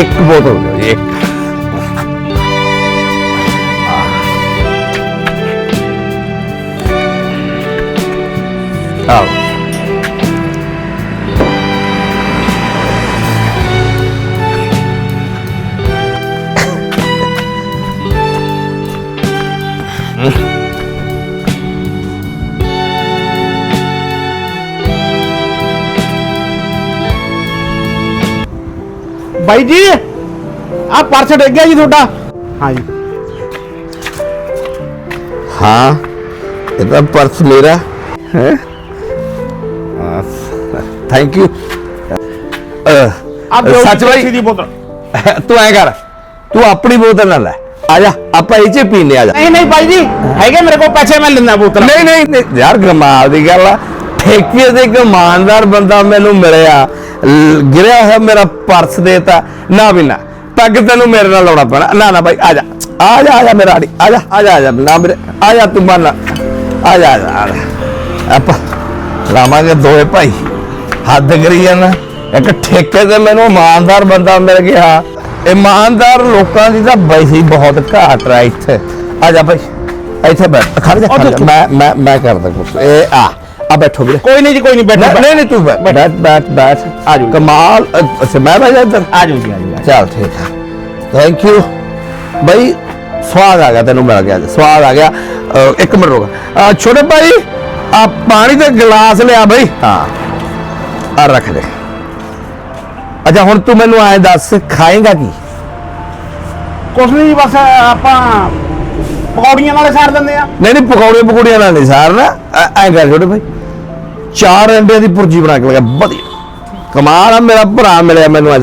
ਇੱਕ ਬੋਤਲ ਦਿਓ ਜੀ ਇੱਕ। ਆਓ ਬਾਈ ਜੀ ਆ ਪਰਸ ਡਿੱਗ ਗਿਆ ਜੀ ਤੁਹਾਡਾ। ਹਾਂਜੀ। ਹਾਂ ਇਹ ਤਾਂ ਪਰਸ ਮੇਰਾ। ਹੈ? ਥੈਂਕ ਯੂ ਸੱਚ ਬਾਈ। ਦੀ ਬੋਤਲ। ਤੂੰ ਐ ਕਰ ਤੂੰ ਆਪਣੀ ਬੋਤਲ ਨਾਲ ਲੈ। ਆ ਜਾ ਆਪਾਂ ਇਹ ਚ ਪੀਨੇ ਆ ਜਾ। ਨਹੀਂ ਨਹੀਂ ਬਾਈ ਜੀ ਹੈਗੇ ਮੇਰੇ ਕੋਲ ਪੈਸੇ ਮੈਂ ਲੈਣਾ ਬੋਤਲ। ਨਹੀਂ ਨਹੀਂ ਯਾਰ ਗਮਾਲ ਦੀ ਗੱਲ ਆ। ਠੇਕੇ ਦੇ ਇੱਕ ਇਮਾਨਦਾਰ ਬੰਦਾ ਮੈਨੂੰ ਮਿਲਿਆ। ਗਿਰਿਆ ਹੋਇਆ ਮੇਰਾ ਪਰਸ ਦੇਤਾ ਨਾ ਵੀ ਨਾ ਪੱਗ ਤੈਨੂੰ ਮੇਰੇ ਨਾਲ ਲਾਉਣਾ ਪੈਣਾ। ਨਾ ਨਾ ਬਾਈ ਆ ਜਾ। ਆ ਜਾ ਆ ਜਾ ਮੇਰਾ ਆੜੀ। ਆ ਜਾ ਆ ਜਾ ਆ ਜਾ। ਨਾ ਮੇਰੇ ਆ ਜਾ ਤੂੰ ਮੰਨ ਆ ਜਾ ਆ ਜਾ ਆਪਾਂ ਲਾਵਾਂਗੇ ਦੋਏ ਭਾਈ। ਹੱਦ ਕਰੀ ਜਾਣਾ। ਇੱਕ ਠੇਕੇ ਤੇ ਮੈਨੂੰ ਇਮਾਨਦਾਰ ਬੰਦਾ ਮਿਲ ਗਿਆ। ਇਮਾਨਦਾਰ ਲੋਕਾਂ ਦੀ ਤਾਂ ਵੈਸੇ ਹੀ ਬਹੁਤ ਘਾਟ ਆ ਇੱਥੇ। ਆ ਜਾ ਭਾਈ। ਇੱਥੇ ਬੈਠ ਖੜ ਜਾ। ਮੈਂ ਮੈਂ ਮੈਂ ਕਰਦਾ ਕੁਛ। ਇਹ ਆ। ਆ ਬੈਠੋ ਵੀਰੇ। ਕੋਈ ਨਹੀਂ ਜੀ ਕੋਈ ਨਹੀਂ ਬੈਠੋ ਨਹੀਂ ਨਹੀਂ, ਤੂੰ ਬੈਠ। ਬੈਠ ਬੈਠ ਬੈਠ। ਆ ਜਾਓ। ਕਮਾਲ ਅੱਛਾ ਮੈਂ ਬੈਠ ਇੱਧਰ। ਆ ਜਾਓ ਜੀ ਆ ਜਾਓ ਚੱਲ ਠੀਕ ਹੈ ਥੈਂਕ ਯੂ ਬਈ ਸਵਾਦ ਆ ਗਿਆ ਤੈਨੂੰ ਮਿਲ ਗਿਆ ਸਵਾਦ ਆ ਗਿਆ। ਇੱਕ ਮਿੰਟ ਰੁਕ। ਛੋਟੇ ਭਾਈ ਆ ਪਾਣੀ ਦੇ ਗਲਾਸ ਲਿਆ ਬਈ। ਹਾਂ। ਆ ਰੱਖ ਦੇ। ਅੱਛਾ ਹੁਣ ਤੂੰ ਮੈਨੂੰ ਐਂ ਦੱਸ ਖਾਏਗਾ ਕੀ? ਕੁਛ ਨਹੀਂ ਬਸ ਆਪਾਂ ਪਕੌੜੀਆਂ ਨਾਲੇ ਸਾਰ ਦਿੰਦੇ ਆ। ਨਹੀਂ ਨਹੀਂ ਪਕੌੜੇ ਪਕੌੜੀਆਂ ਨਾਲ ਨਹੀਂ ਸਾਰਨਾ। ਐ ਐਂ ਕਰ ਛੋਟੇ ਭਾਈ। ਚਾਰ ਅੰਡਿਆਂ ਦੀ ਭੁਰਜੀ ਬਣਾ ਕੇ ਲਗਾ ਵਧੀਆ। ਕਮਾਲ ਆ ਮੇਰਾ ਭਰਾ ਮਿਲਿਆ ਮੈਨੂੰ ਅੱਜ।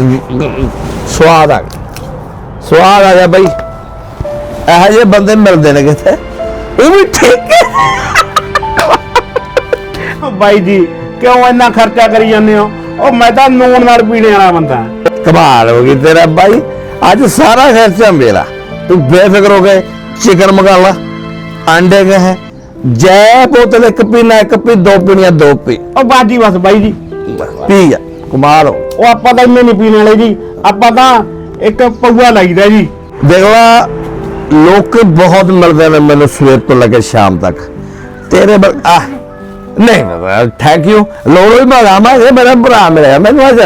ਸਵਾਦ ਆ ਗਿਆ। ਸਵਾਦ ਆ ਗਿਆ ਬਈ। ਇਹੋ ਜਿਹੇ ਬੰਦੇ ਮਿਲਦੇ ਨੇ ਕਿੱਥੇ? ਇਹ ਵੀ ਠੀਕ ਹੈ। ਬਾਈ ਜੀ ਕਿਉਂ ਇੰਨਾ ਖਰਚਾ ਕਰੀ ਜਾਂਦੇ ਹੋ? ਉਹ ਮੈਂ ਤਾਂ ਨੂਨ ਨਾਲ ਪੀਣੇ ਵਾਲਾ ਬੰਦਾ। ਕਮਾਲ ਹੋ ਗਈ ਤੇਰਾ ਬਾਈ। ਅੱਜ ਸਾਰਾ ਖਰਚਾ ਮੇਰਾ। ਤੂੰ ਬੇਫਿਕਰ ਹੋ ਕੇ ਚਿਕਨ ਮੰਗਾ ਲਾ। ਅੰਡੇ ਗਏ ਜੈ ਬੋਤਲ ਇੱਕ ਪੀਣਾ ਇੱਕ ਪੀ ਦੋ ਪੀਣੀਆਂ ਦੋ ਪੀ। ਉਹ ਬਾਜੀ ਬਸ ਬਾਈ ਜੀ। ਪੀ ਜਾ ਕਮਾਲ ਹੋ ਉਹ ਆਪਾਂ ਤਾਂ ਇੰਨੇ ਨਹੀਂ ਪੀਣ ਵਾਲੇ ਜੀ। ਆਪਾਂ ਤਾਂ ਇੱਕ ਪਊਆ ਲਾਈਦਾ ਜੀ। ਦੇਖ ਲਾ ਲੋਕ ਬਹੁਤ ਮਿਲਦੇ ਨੇ ਮੈਨੂੰ ਸਵੇਰ ਤੋਂ ਲੈ ਕੇ ਸ਼ਾਮ ਤੱਕ। ਤੇਰੇ ਬਲ ਆ ਨਹੀਂ ਥੈਂਕ ਯੂ ਲੋੜੋ ਹੀ ਮੰਗਾਵਾਂਗੇ ਮੇਰਾ ਭਰਾ ਮਿਲਿਆ। ਮੈਨੂੰ ਅੱਜ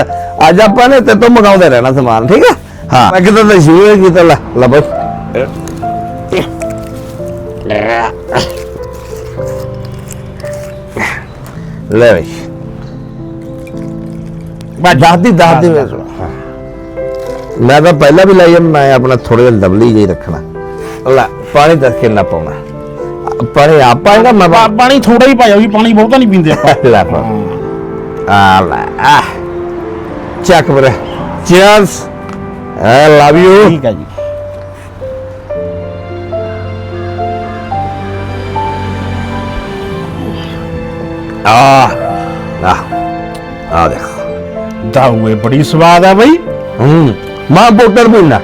ਅੱਜ ਆਪਾਂ ਨੇ ਤੇ ਤੋਂ ਮੰਗਾਉਂਦੇ ਰਹਿਣਾ ਸਮਾਨ ਠੀਕ ਹੈ ਹਾਂ। ਮੈਂ ਕਿਤੇ ਤਾਂ ਸ਼ੁਰੂ ਕੀਤਾ ਲੈ ਲੈ ਬਸ ਲੈ ਬਈ। ਬਸ ਦਾਦੀ ਦਾਦੀ ਮੈਂ ਤਾਂ ਪਹਿਲਾਂ ਵੀ ਲਾਈ ਮੈਂ ਆਪਣਾ ਥੋੜਾ ਜਿਹਾ ਲਵਲੀ ਜਿਹਾ ਹੀ ਰੱਖਣਾ। ਲੈ ਪਾਣੀ ਦੱਸ ਕਿੰਨਾ ਪਾਉਣਾ। ਆ, ਪਾਣੀ ਆ ਪਾਏਗਾ ਮੈਂ ਪਾ- ਪਾਣੀ ਥੋੜਾ ਹੀ ਪਾਇਓ ਜੀ ਪਾਣੀ ਬਹੁਤਾ ਨਹੀਂ ਪੀਂਦੇ ਆਪਾਂ। ਲੈ ਪਾ। ਆ ਲੈ ਆ। ਚੱਕ ਬਰੇ ਚੀਅਰਸ ਆਈ ਲਵ ਯੂ ਠੀਕ ਹੈ ਜੀ। ਆ ਆ ਆ ਦੇਖ। ਦਾਊਏ ਬੜੀ ਸਵਾਦ ਆ ਬਈ। ਹੂੰ ਮੈਂ ਬੋਤਲ ਪੀਣਾ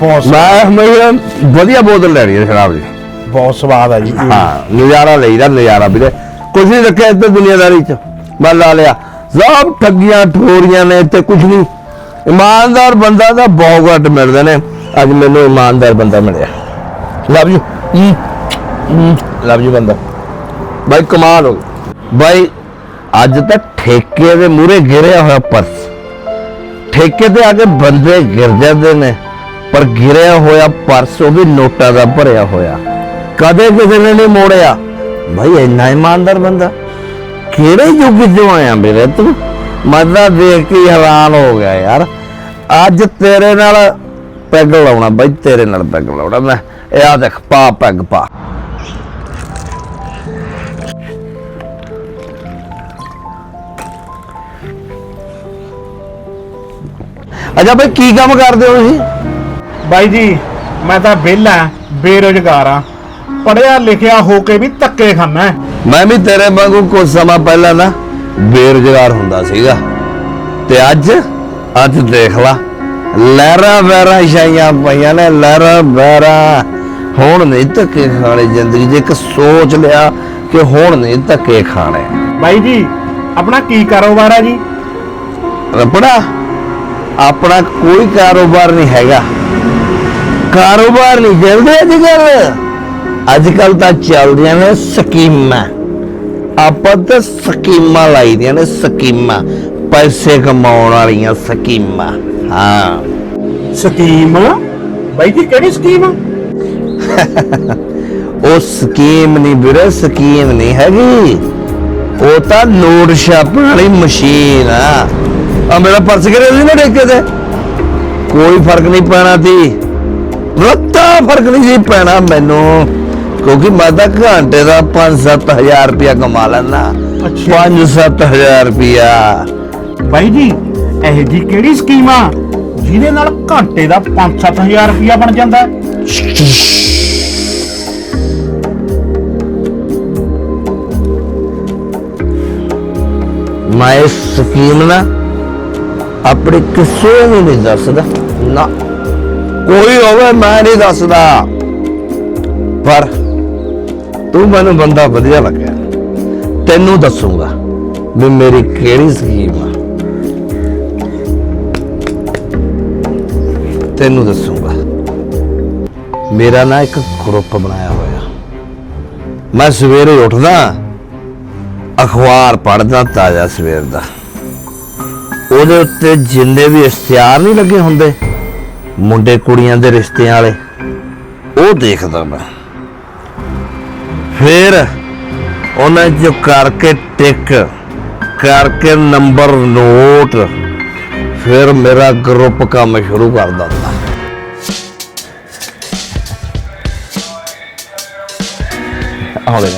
ਬਹੁਤ ਮੈਂ ਹਮੇਸ਼ਾ ਵਧੀਆ ਬੋਤਲ ਲੈਣੀ ਹੈ ਸ਼ਰਾਬ ਦੀ। ਬਹੁਤ ਸਵਾਦ ਆ ਜੀ। ਹਾਂ ਨਜ਼ਾਰਾ ਲਈਦਾ ਨਜ਼ਾਰਾ ਵੀਰੇ। ਕੁਝ ਨਹੀਂ ਰੱਖਿਆ ਇੱਥੇ ਦੁਨੀਆਦਾਰੀ ਚ। ਮੈਂ ਲਾ ਲਿਆ। ਸਭ ਠੱਗੀਆਂ ਠੋਰੀਆਂ ਨੇ ਇੱਥੇ ਕੁਝ ਨਹੀਂ। ਇਮਾਨਦਾਰ ਬੰਦਾ ਤਾਂ ਬਹੁਤ ਘੱਟ ਮਿਲਦੇ ਨੇ। ਅੱਜ ਮੈਨੂੰ ਇਮਾਨਦਾਰ ਬੰਦਾ ਮਿਲਿਆ। Love you. ਲਵ ਯੂ ਬੰਦਾ। ਬਾਈ ਕਮਾਲ ਹੋ। ਬਾਈ, ਅੱਜ ਤਾਂ ਠੇਕੇ ਦੇ ਮੂਰੇ ਗਿਰਿਆ ਹੋਇਆ ਪਰਸ। ਠੇਕੇ ਤੇ ਆ ਕੇ ਬੰਦੇ ਗਿਰ ਜਾਂਦੇ ਨੇ, ਪਰ ਗਿਰਿਆ ਹੋਇਆ ਪਰਸ ਉਹ ਵੀ ਨੋਟਾਂ ਦਾ ਭਰਿਆ ਹੋਇਆ। ਕਦੇ ਕਿਸੇ ਨੇ ਨਹੀਂ ਮੋੜਿਆ। ਭਾਈ ਇੰਨਾ ਇਮਾਨਦਾਰ ਬੰਦਾ। ਕਿਹੜੇ ਯੁੱਗ ਚੋਂ ਆਇਆ ਮੇਰੇ ਤੂੰ? ਮੈਂ ਦੇਖ ਕੇ ਹੈਰਾਨ ਹੋ ਗਿਆ ਯਾਰ। ਅੱਜ ਤੇਰੇ ਨਾਲ ਪੈਗ ਲਾਉਣਾ, ਬਾਈ, ਤੇਰੇ ਨਾਲ ਪੈਗ ਲਾਉਣਾ ਮੈਂ। ਇਹ ਆ ਦੇਖ, ਪਾ ਪੈਗ, ਪਾ। ਅੱਛਾ ਭਾਈ ਕੀ ਕੰਮ ਕਰਦੇ ਹੋ ਤੁਸੀਂ? ਬਾਈ ਜੀ ਮੈਂ ਤਾਂ ਵਿਹਲਾ ਬੇਰੁਜ਼ਗਾਰ ਆ ਪੜਿਆ ਲਿਖਿਆ ਹੋ ਕੇ ਵੀ ਧੱਕੇ ਖਾਨਾ ਹੈ। ਮੈਂ ਵੀ ਤੇਰੇ ਵਾਂਗੂ ਕੁਝ ਸਮਾਂ ਪਹਿਲਾਂ ਨਾ ਬੇਰੁਜ਼ਗਾਰ ਹੁੰਦਾ ਸੀਗਾ। ਤੇ ਅੱਜ ਅੱਜ ਦੇਖ ਲਾ ਲਹਿਰਾਂ ਵਹਿਰਾਂ ਛਾਈਆਂ ਪਈਆਂ ਨੇ ਲਹਿਰਾਂ ਵਹਿਰਾਂ। ਹੁਣ ਨਹੀਂ ਧੱਕੇ ਖਾਣੇ ਜ਼ਿੰਦਗੀ 'ਚ ਇੱਕ ਸੋਚ ਲਿਆ ਕਿ ਹੁਣ ਨਹੀਂ ਧੱਕੇ ਖਾਣੇ। ਬਾਈ ਜੀ ਆਪਣਾ ਕੀ ਕਾਰੋਬਾਰ ਆ ਜੀ? ਰਪੜਾ ਆਪਣਾ ਕੋਈ ਕਾਰੋਬਾਰ ਨਹੀਂ ਹੈਗਾ। ਕਾਰੋਬਾਰ ਨਹੀਂ ਚੱਲਦੇ ਅੱਜ ਕੱਲ ਅੱਜ ਕੱਲ ਤਾਂ ਚੱਲਦੀਆਂ ਨੇ ਸਕੀਮਾਂ। ਆਪਾਂ ਤਾਂ ਸਕੀਮਾਂ ਲਾਈਦੀਆਂ ਨੇ ਸਕੀਮਾਂ। ਪੈਸੇ ਕਮਾਉਣ ਵਾਲੀਆਂ ਸਕੀਮਾਂ। ਹਾਂ। ਸਕੀਮ? ਬਾਈ ਜੀ ਕਿਹੜੀ ਸਕੀਮ? ਉਹ ਸਕੀਮ ਨਹੀਂ ਵੀਰੇ ਸਕੀਮ ਨਹੀਂ ਹੈਗੀ। ਉਹ ਤਾਂ ਨੋਟ ਛਾਪਣ ਵਾਲੀ ਮਸ਼ੀਨ ਆ। ਆ ਮੇਰਾ ਪਰਸ ਕਰੇ ਸੀ ਨਾ ਠੇਕੇ ਤੇ? ਕੋਈ ਫ਼ਰਕ ਨਹੀਂ ਪੈਣਾ ਸੀ। ਰੱਤਾ ਫ਼ਰਕ ਨਹੀਂ ਸੀ ਪੈਣਾ ਮੈਨੂੰ। ਕਿਉਂਕਿ ਮੈਂ ਤਾਂ ਘੰਟੇ ਦਾ 5-7000 ਰੁਪਇਆ ਕਮਾ ਲੈਂਦਾ। ਅੱਛਾ। 5-7000 ਰੁਪਇਆ। ਬਾਈ ਜੀ ਇਹ ਜੀ ਕਿਹੜੀ ਸਕੀਮ ਆ ਜਿਹਦੇ ਨਾਲ ਘੰਟੇ ਦਾ 5-7000 ਰੁਪਇਆ ਬਣ ਜਾਂਦਾ? ਮੈਂ ਇਸ ਸਕੀਮ ਨਾ ਆਪਣੇ ਕਿਸੇ ਨੂੰ ਨਹੀਂ ਦੱਸਦਾ। ਨਾ। ਕੋਈ ਹੋਵੇ ਮੈਂ ਨਹੀਂ ਦੱਸਦਾ। ਪਰ ਤੂੰ ਮੈਨੂੰ ਬੰਦਾ ਵਧੀਆ ਲੱਗਿਆ। ਤੈਨੂੰ ਦੱਸੂਗਾ ਵੀ ਮੇਰੀ ਕਿਹੜੀ ਸਕੀਮ ਆ। ਤੈਨੂੰ ਦੱਸੂਗਾ। ਮੇਰਾ ਨਾ ਇੱਕ ਗਰੁੱਪ ਬਣਾਇਆ ਹੋਇਆ। ਮੈਂ ਸਵੇਰੇ ਉੱਠਦਾ, ਅਖਬਾਰ ਪੜ੍ਹਦਾ ਤਾਜ਼ਾ ਸਵੇਰ ਦਾ। ਉਹਦੇ ਉੱਤੇ ਜਿੰਨੇ ਵੀ ਇਸ਼ਤਿਹਾਰ ਨਹੀਂ ਲੱਗੇ ਹੁੰਦੇ, ਮੁੰਡੇ ਕੁੜੀਆਂ ਦੇ ਰਿਸ਼ਤਿਆਂ ਵਾਲੇ, ਉਹ ਦੇਖਦਾ ਮੈਂ। ਫਿਰ ਉਹਨਾਂ ਜੋ ਕਰਕੇ ਟਿਕ, ਕਰਕੇ ਨੰਬਰ ਨੋਟ, ਫਿਰ ਮੇਰਾ ਗਰੁੱਪ ਕੰਮ ਸ਼ੁਰੂ ਕਰ ਦਿੰਦਾ ਆਲੇ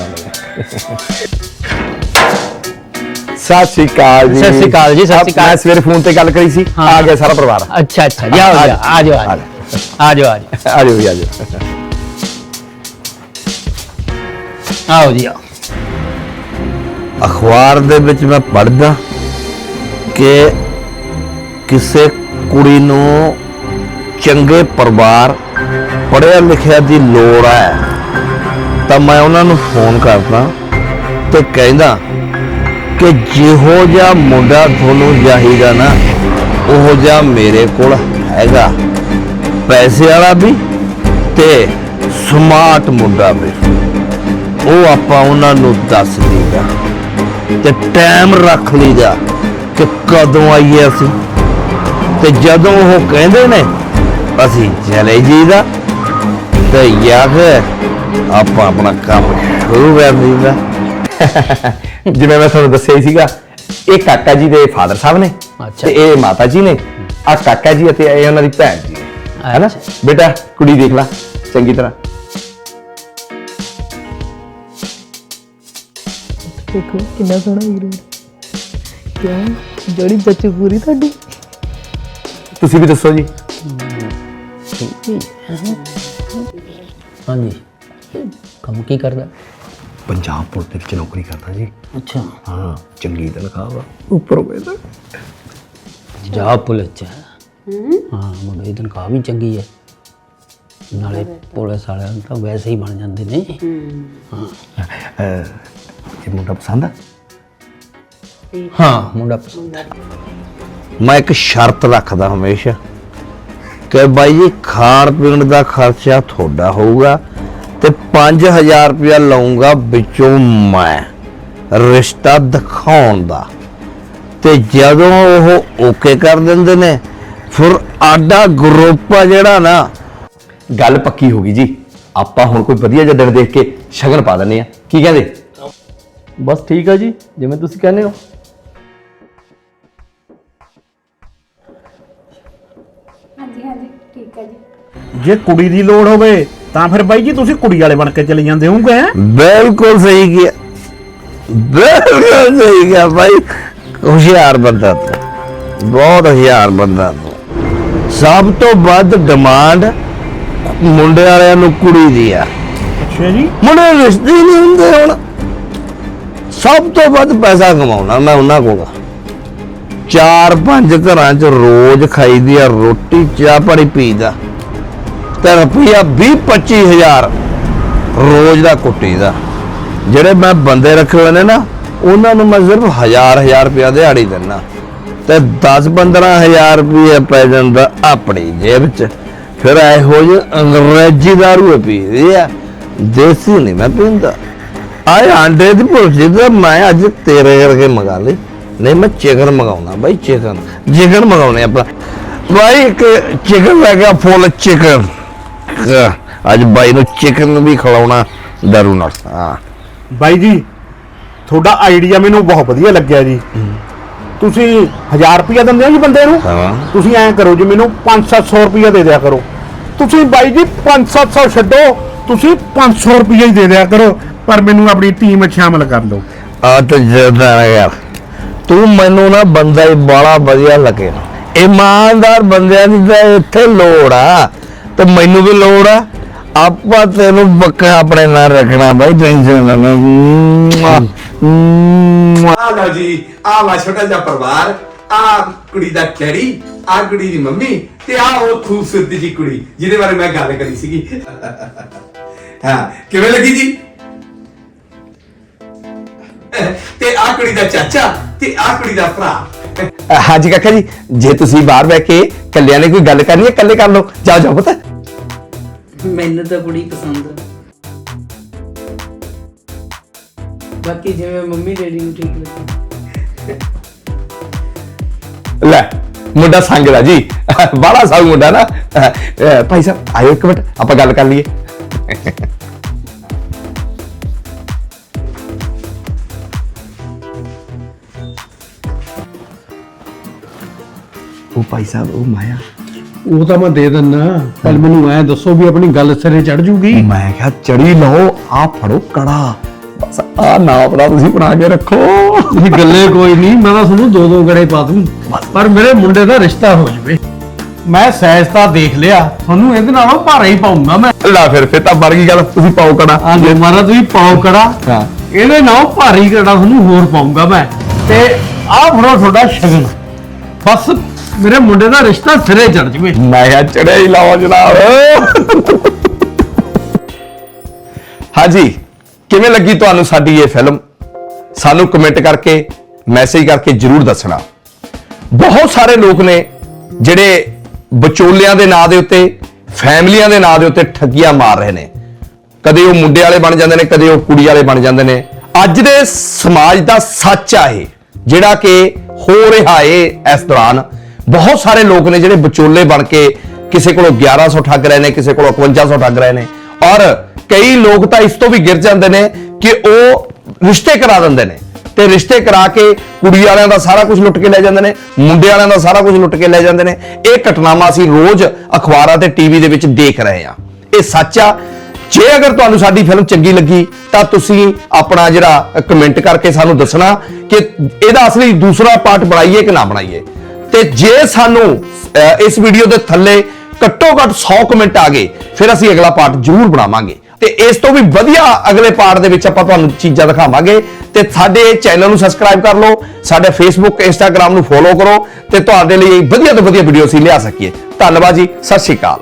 ਸਤਿ ਸ਼੍ਰੀ ਅਕਾਲ ਜੀ। ਸਤਿ ਸ਼੍ਰੀ ਅਕਾਲ ਜੀ, ਸਤਿ ਸ਼੍ਰੀ ਅਕਾਲ। ਮੈਂ ਸਵੇਰੇ ਫੋਨ ਤੇ ਗੱਲ ਕਰੀ ਸੀ। ਆ ਗਿਆ ਸਾਰਾ ਪਰਿਵਾਰ। ਅੱਛਾ ਅੱਛਾ ਜਾਓ ਆ- ਜਾਓ ਆ ਜਾਓ ਆ ਜਾਓ ਆ ਜਾਓ ਆ ਜਾਓ ਆ ਜਾਓ ਜੀ ਆ ਜਾਓ। ਆਓ ਜੀ ਆਓ। ਅਖਬਾਰ ਦੇ ਵਿੱਚ ਮੈਂ ਪੜ੍ਹਦਾ ਕਿ ਕਿਸੇ ਕੁੜੀ ਨੂੰ ਚੰਗੇ ਪਰਿਵਾਰ ਪੜ੍ਹਿਆ ਲਿਖਿਆ ਦੀ ਲੋੜ ਹੈ ਤਾਂ ਮੈਂ ਉਹਨਾਂ ਨੂੰ ਫੋਨ ਕਰਦਾ ਤੇ ਕਹਿੰਦਾ ਕਿ ਜਿਹੋ ਜਿਹਾ ਮੁੰਡਾ ਤੁਹਾਨੂੰ ਚਾਹੀਦਾ ਨਾ, ਉਹੋ ਜਿਹਾ ਮੇਰੇ ਕੋਲ ਹੈਗਾ। ਪੈਸੇ ਵਾਲਾ ਵੀ ਤੇ ਸਮਾਰਟ ਮੁੰਡਾ ਵੀ। ਉਹ ਆਪਾਂ ਉਹਨਾਂ ਨੂੰ ਦੱਸ ਦਈਦਾ ਤੇ ਟਾਈਮ ਰੱਖ ਲਈਦਾ ਕਿ ਕਦੋਂ ਆਈਏ ਅਸੀਂ। ਤੇ ਜਦੋਂ ਉਹ ਕਹਿੰਦੇ ਨੇ, ਅਸੀਂ ਚਲੇ ਜੀਦਾ ਤੇ ਜਾਂ ਫਿਰ ਆਪਾਂ ਆਪਣਾ ਕੰਮ ਸ਼ੁਰੂ ਕਰ ਦਈਦਾ। ਜਿਵੇਂ ਮੈਂ ਤੁਹਾਨੂੰ ਦੱਸਿਆ ਹੀ ਸੀਗਾ ਇਹ ਕਾਕਾ ਜੀ ਦੇ ਫਾਦਰ ਸਾਹਿਬ ਨੇ ਅੱਛਾ। ਤੇ ਇਹ ਮਾਤਾ ਜੀ ਨੇ। ਆ ਕਾਕਾ ਜੀ ਅਤੇ ਇਹ ਉਹਨਾਂ ਦੀ ਭੈਣ ਜੀ ਹੈ ਨਾ। ਬੇਟਾ ਕੁੜੀ ਦੇਖ ਲੈ ਚੰਗੀ ਤਰ੍ਹਾਂ। ਦੇਖੋ ਕਿੰਨਾ ਸੋਹਣਾ ਹੀਰੋ ਕਿਉਂ ਜੜੀ ਜੱਚ ਪੂਰੀ ਤੁਹਾਡੀ। ਤੁਸੀਂ ਵੀ ਦੱਸੋ ਜੀ। ਹਾਂਜੀ। ਕੰਮ ਕੀ ਕਰਦਾ? ਪੰਜਾਬ ਪੁਲਿਸ ਦੇ ਵਿੱਚ ਨੌਕਰੀ ਕਰਦਾ ਜੀ। ਅੱਛਾ। ਹਾਂ ਚੰਗੀ ਤਨਖਾਹ ਵਾ। ਉੱਪਰ ਹੋਵੇ ਤਾਂ। ਜਾ ਪੁਲਿਸ ਚ ਹਾਂ। ਮੁੰਡੇ ਦੀ ਤਨਖਾਹ ਵੀ ਚੰਗੀ ਹੈ। ਨਾਲੇ ਪੁਲਿਸ ਵਾਲਿਆਂ ਨੂੰ ਤਾਂ ਵੈਸੇ ਹੀ ਬਣ ਜਾਂਦੇ ਨੇ। ਇਹ ਮੁੰਡਾ ਪਸੰਦ ਆ? ਹਾਂ ਮੁੰਡਾ ਪਸੰਦ ਹੈ। ਮੈਂ ਇੱਕ ਸ਼ਰਤ ਰੱਖਦਾ ਹਮੇਸ਼ਾ ਕਿ ਬਾਈ ਜੀ ਖਾਣ ਪੀਣ ਦਾ ਖਰਚਾ ਤੁਹਾਡਾ ਹੋਊਗਾ। ਤੇ 5000 ਰੁਪਇਆ ਲਵਾਂਗਾ ਵਿੱਚੋਂ ਮੈਂ ਰਿਸ਼ਤਾ ਦਿਖਾਉਣ ਦਾ। ਤੇ ਜਦੋਂ ਉਹ ਓਕੇ ਕਰ ਦਿੰਦੇ ਨੇ ਫਿਰ ਆਡਾ ਗਰੁੱਪ ਆ ਜਿਹੜਾ ਨਾ। ਗੱਲ ਪੱਕੀ ਹੋ ਗਈ ਜੀ। ਆਪਾਂ ਹੁਣ ਕੋਈ ਵਧੀਆ ਜਿਹਾ ਦਿਨ ਦੇਖ ਕੇ ਸ਼ਗਨ ਪਾ ਦਿੰਨੇ ਆ ਕੀ ਕਹਿੰਦੇ? ਬਸ ਠੀਕ ਆ ਜੀ ਜਿਵੇਂ ਤੁਸੀਂ ਕਹਿੰਦੇ ਹੋ। ਹਾਂਜੀ ਹਾਂਜੀ ਠੀਕ ਹੈ ਜੀ। ਜੇ ਕੁੜੀ ਦੀ ਲੋੜ ਹੋਵੇ ਤਾਂ ਫਿਰ ਬਾਈ ਜੀ ਤੁਸੀਂ ਕੁੜੀ ਵਾਲੇ ਬਣ ਕੇ ਚਲੇ ਜਾਂਦੇ ਹੋਗੇ ਹੈਂ? ਬਿਲਕੁਲ ਸਹੀ ਗਿਆ ਬਿਲਕੁਲ ਸਹੀ ਗਿਆ ਭਾਈ ਹੁਸ਼ਿਆਰ ਬੰਦਾ ਤੂੰ। ਬਹੁਤ ਹੁਸ਼ਿਆਰ ਬੰਦਾ ਤੂੰ। ਸਭ ਤੋਂ ਵੱਧ ਡਿਮਾਂਡ ਮੁੰਡੇ ਵਾਲਿਆਂ ਨੂੰ ਕੁੜੀ ਦੀ ਆ। ਅੱਛਾ ਜੀ। ਮੁੰਡੇ ਰਿਸ਼ਤੇ ਨਹੀਂ ਹੁੰਦੇ ਹੁਣ। ਸਭ ਤੋਂ ਵੱਧ ਪੈਸਾ ਕਮਾਉਣਾ ਮੈਂ ਉਹਨਾਂ ਕੋਲ। ਚਾਰ ਪੰਜ ਘਰਾਂ 'ਚ ਰੋਜ਼ ਖਾਈਦੀ ਆ ਰੋਟੀ ਚਾਹ ਪਾਣੀ ਪੀਦਾ ਤੇ ਰੁਪਈਆ 20 25000 ਰੋਜ਼ ਦਾ ਕੁੱਟੀ ਦਾ। ਜਿਹੜੇ ਮੈਂ ਬੰਦੇ ਰੱਖੇ ਹੋਏ ਨੇ ਨਾ, ਉਹਨਾਂ ਨੂੰ ਮੈਂ ਸਿਰਫ ਹਜ਼ਾਰ ਹਜ਼ਾਰ ਰੁਪਇਆ ਦਿਹਾੜੀ ਦਿੰਨਾ ਤੇ 10-15000 ਰੁਪਏ ਪੈ ਜਾਂਦਾ ਆਪਣੀ ਜੇਬ 'ਚ। ਫਿਰ ਇਹੋ ਜਿਹੇ ਅੰਗਰੇਜ਼ੀ ਦਾਰੂ ਪੀਦੇ ਆ। ਦੇਸੀ ਨਹੀਂ ਮੈਂ ਪੀਂਦਾ। ਆਏ ਆਂਡੇ ਦੀ ਭੁਰਜੀ ਤਾਂ ਮੈਂ ਅੱਜ ਤੇਰੇ ਕਰਕੇ ਮੰਗਾ ਲਈ ਨਹੀਂ, ਮੈਂ ਚਿਕਨ ਮੰਗਾਉਣਾ ਬਾਈ, ਚਿਕਨ। ਚਿਕਨ ਮੰਗਾਉਣੇ ਆਪਾਂ। ਬਾਈ, ਇੱਕ ਚਿਕਨ ਲੈ ਗਿਆ ਫੁੱਲ ਚਿਕਨ। ਅੱਜ ਬਾਈ ਨੂੰ ਚਿਕਨ ਵੀ ਖਿਲਾਉਣਾ ਦਾਰੂ ਨਾਲ। ਹਾਂ। ਬਾਈ ਜੀ ਤੁਹਾਡਾ ਆਈਡੀਆ ਮੈਨੂੰ ਬਹੁਤ ਵਧੀਆ ਲੱਗਿਆ ਜੀ। ਤੁਸੀਂ 1000 ਰੁਪਇਆ ਦਿੰਦੇ ਹੋ ਜੀ ਬੰਦੇ ਨੂੰ? ਹਾਂ। ਤੁਸੀਂ ਐਂ ਕਰੋ ਜੀ ਮੈਨੂੰ 5-700 ਰੁਪਇਆ ਦੇ ਦਿਆ ਕਰੋ। ਤੁਸੀਂ ਬਾਈ ਜੀ 5-700 ਛੱਡੋ ਤੁਸੀਂ 500 ਰੁਪਇਆ ਹੀ ਦੇ ਦਿਆ ਕਰੋ ਪਰ ਮੈਨੂੰ ਆਪਣੀ ਟੀਮ ਵਿੱਚ ਸ਼ਾਮਲ ਕਰ ਲਓ। ਆ ਤੇ ਜਰਦਾ ਯਾਰ। ਤੂੰ ਮੈਨੂੰ ਨਾ ਬੰਦਾ ਹੀ ਬੜਾ ਵਧੀਆ ਲੱਗੇ। ਇਮਾਨਦਾਰ ਬੰਦਿਆਂ ਦੀ ਤਾਂ ਇੱਥੇ ਲੋੜ ਆ। ਤੇ ਮੈਨੂੰ ਵੀ ਲੋੜ ਆ। ਆਪਾਂ ਤੈਨੂੰ ਬੱਕਾ ਆਪਣੇ ਨਾਲ ਰੱਖਣਾ ਬਾਈ ਟੈਨਸ਼ਨ ਨਾ ਲੈ। ਆ ਲਓ ਜੀ ਆ ਵਾ ਛੋਟਾ ਜਿਹਾ ਪਰਿਵਾਰ ਆ ਕੁੜੀ ਦਾ ਡੈਡੀ ਆ ਕੁੜੀ ਦੀ ਮੰਮੀ ਤੇ ਆ ਉਹ ਖੂਬਸੂਰਤ ਜੀ ਕੁੜੀ ਜਿਹਦੇ ਬਾਰੇ ਮੈਂ ਗੱਲ ਕਰੀ ਸੀਗੀ। ਹਾਂ ਕਿਵੇਂ ਲੱਗੀ ਜੀ? ਤੇ ਆ ਕੁੜੀ ਦਾ ਚਾਚਾ ਤੇ ਆ ਕੁੜੀ ਦਾ ਭਰਾ। ਹਾਂਜੀ ਕਾਕਾ ਜੀ ਜੇ ਤੁਸੀਂ ਬਾਹਰ ਬੈ ਕੇ ਕੱਲਿਆਂ ਨੇ ਕੋਈ ਗੱਲ ਕਰਨੀ ਹੈ ਕੱਲੇ ਕਰ ਲਓ। ਜਾਓ ਜਾਓ ਪਤਾ। ਮੈਨੂੰ ਤਾਂ ਕੁੜੀ ਪਸੰਦ ਆ। ਬਾਕੀ ਜਿਵੇਂ ਮੰਮੀ ਡੈਡੀ ਨੂੰ ਠੀਕ ਲੱਗੇ। ਲੈ ਮੁੰਡਾ ਸੰਗ ਦਾ ਜੀ। ਬਾਲਾ ਸਾਊ ਮੁੰਡਾ ਨਾ। ਅਹ, ਭਾਈ ਸਾਹਿਬ ਆਇਓ ਇੱਕ ਮਿੰਟ ਆਪਾਂ ਗੱਲ ਕਰ ਲਈਏ। ਭਾਈ ਸਾਹਿਬ ਉਹ ਮਾਇਆ। ਉਹ ਤਾਂ ਮੈਂ ਦੇ ਦਿੰਨਾ। ਪਰ ਮੈਨੂੰ ਐ ਦੱਸੋ ਵੀ ਆਪਣੀ ਗੱਲ ਸਿਰੇ ਚੜ ਜੂਗੀ। ਮੈਂ ਕਿਹਾ ਚੜੀ ਲਓ ਆ ਫੜੋ ਕੜਾ। ਬਸ ਆ ਨਾ ਆਪਣਾ ਤੁਸੀਂ ਬਣਾ ਕੇ ਰੱਖੋ। ਇਹ ਗੱਲੇ ਕੋਈ ਨਹੀਂ ਮੈਂ ਤਾਂ ਤੁਹਾਨੂੰ ਦੋ ਦੋ ਗੜੇ ਪਾ ਦੂੰ। ਪਰ ਮੇਰੇ ਮੁੰਡੇ ਦਾ ਰਿਸ਼ਤਾ ਹੋ ਜਵੇ। ਮੈਂ ਸਹਿਜਤਾ ਦੇਖ ਲਿਆ ਤੁਹਾਨੂੰ ਇਹਦੇ ਨਾਲੋਂ ਭਾਰਾ ਹੀ ਪਾਉਂਗਾ ਮੈਂ। ਲਾ ਫਿਰ ਫਿਰ ਤਾਂ ਬਣ ਗਈ ਗੱਲ ਤੁਸੀਂ ਪਾਓ ਕੜਾ। ਆ ਜੋ ਮਾਰਾ ਤੁਸੀਂ ਪਾਓ ਕੜਾ। ਹਾਂ। ਇਹਦੇ ਨਾਲੋਂ ਭਾਰੀ ਕੜਾ ਤੁਹਾਨੂੰ ਹੋਰ ਪਾਉਂਗਾ ਮੈਂ। ਤੇ ਆਹ ਫੜੋ ਤੁਹਾਡਾ ਸ਼ਗਨ। ਬਸ ਮੇਰੇ ਮੁੰਡੇ ਦਾ ਰਿਸ਼ਤਾ ਸਿਰੇ ਚੜ ਜਵੇ ਮੈਂ ਕਿਹਾ ਚੜਿਆ ਹੀ ਲਾਓ ਜਨਾਬ। ਹਾਂਜੀ, ਕਿਵੇਂ ਲੱਗੀ ਤੁਹਾਨੂੰ ਸਾਡੀ ਇਹ ਫਿਲਮ ਸਾਨੂੰ ਕਮੈਂਟ ਕਰਕੇ ਮੈਸੇਜ ਕਰਕੇ ਜਰੂਰ ਦੱਸਣਾ। ਬਹੁਤ ਸਾਰੇ ਲੋਕ ਨੇ ਜਿਹੜੇ ਵਿਚੋਲਿਆਂ ਦੇ ਨਾਂ ਦੇ ਉੱਤੇ, ਫੈਮਲੀਆਂ ਦੇ ਨਾਂ ਦੇ ਉੱਤੇ ਠੱਗੀਆਂ ਮਾਰ ਰਹੇ ਨੇ। ਕਦੇ ਉਹ ਮੁੰਡੇ ਵਾਲੇ ਬਣ ਜਾਂਦੇ ਨੇ, ਕਦੇ ਉਹ ਕੁੜੀ ਵਾਲੇ ਬਣ ਜਾਂਦੇ ਨੇ। ਅੱਜ ਦੇ ਸਮਾਜ ਦਾ ਸੱਚ ਆ ਇਹ, ਜਿਹੜਾ ਕਿ ਹੋ ਰਿਹਾ ਏ ਇਸ ਦੌਰਾਨ। ਬਹੁਤ ਸਾਰੇ ਲੋਕ ਨੇ ਜਿਹੜੇ ਵਿਚੋਲੇ ਬਣ ਕੇ ਕਿਸੇ ਕੋਲੋਂ 1100 ਠੱਗ ਰਹੇ ਨੇ, ਕਿਸੇ ਕੋਲੋਂ 5100 ਠੱਗ ਰਹੇ ਨੇ। ਔਰ ਕਈ ਲੋਕ ਤਾਂ ਇਸ ਤੋਂ ਵੀ ਗਿਰ ਜਾਂਦੇ ਨੇ ਕਿ ਉਹ ਰਿਸ਼ਤੇ ਕਰਾ ਦਿੰਦੇ ਨੇ। ਤੇ ਰਿਸ਼ਤੇ ਕਰਾ ਕੇ ਕੁੜੀ ਵਾਲਿਆਂ ਦਾ ਸਾਰਾ ਕੁਝ ਲੁੱਟ ਕੇ ਲੈ ਜਾਂਦੇ ਨੇ, ਮੁੰਡੇ ਵਾਲਿਆਂ ਦਾ ਸਾਰਾ ਕੁਝ ਲੁੱਟ ਕੇ ਲੈ ਜਾਂਦੇ ਨੇ। ਇਹ ਘਟਨਾਵਾਂ ਅਸੀਂ ਰੋਜ਼ ਅਖਬਾਰਾਂ ਤੇ ਟੀਵੀ ਦੇ ਵਿੱਚ ਦੇਖ ਰਹੇ ਹਾਂ। ਇਹ ਸੱਚ ਆ। ਜੇ ਅਗਰ ਤੁਹਾਨੂੰ ਸਾਡੀ ਫਿਲਮ ਚੰਗੀ ਲੱਗੀ, ਤਾਂ ਤੁਸੀਂ ਆਪਣਾ ਜਿਹੜਾ ਕਮੈਂਟ ਕਰਕੇ ਸਾਨੂੰ ਦੱਸਣਾ ਕਿ ਇਹਦਾ ਅਸਲੀ ਦੂਸਰਾ ਪਾਰਟ ਬਣਾਈਏ ਕਿ ਨਾ ਬਣਾਈਏ। ਤੇ ਜੇ ਸਾਨੂੰ ਇਸ ਵੀਡੀਓ ਦੇ ਥੱਲੇ ਘੱਟੋ ਘੱਟ 100 ਕਮੈਂਟ ਆ ਗਏ, ਫਿਰ ਅਸੀਂ ਅਗਲਾ ਪਾਰਟ ਜ਼ਰੂਰ ਬਣਾਵਾਂਗੇ। ਤੇ ਇਸ ਤੋਂ ਵੀ ਵਧੀਆ ਅਗਲੇ ਪਾਰਟ ਦੇ ਵਿੱਚ ਆਪਾਂ ਤੁਹਾਨੂੰ ਚੀਜ਼ਾਂ ਦਿਖਾਵਾਂਗੇ। ਤੇ ਸਾਡੇ ਚੈਨਲ ਨੂੰ ਸਬਸਕ੍ਰਾਈਬ ਕਰ ਲਓ, ਸਾਡੇ ਫੇਸਬੁੱਕ ਇੰਸਟਾਗ੍ਰam ਨੂੰ ਫੋਲੋ ਕਰੋ, ਤੇ ਤੁਹਾਡੇ ਲਈ ਵਧੀਆ ਤੋਂ ਵਧੀਆ ਵੀਡੀਓ ਅਸੀਂ ਲਿਆ ਸਕੀਏ। ਧੰਨਵਾਦ ਜੀ, ਸਤਿ ਸ਼੍ਰੀ ਅਕਾਲ।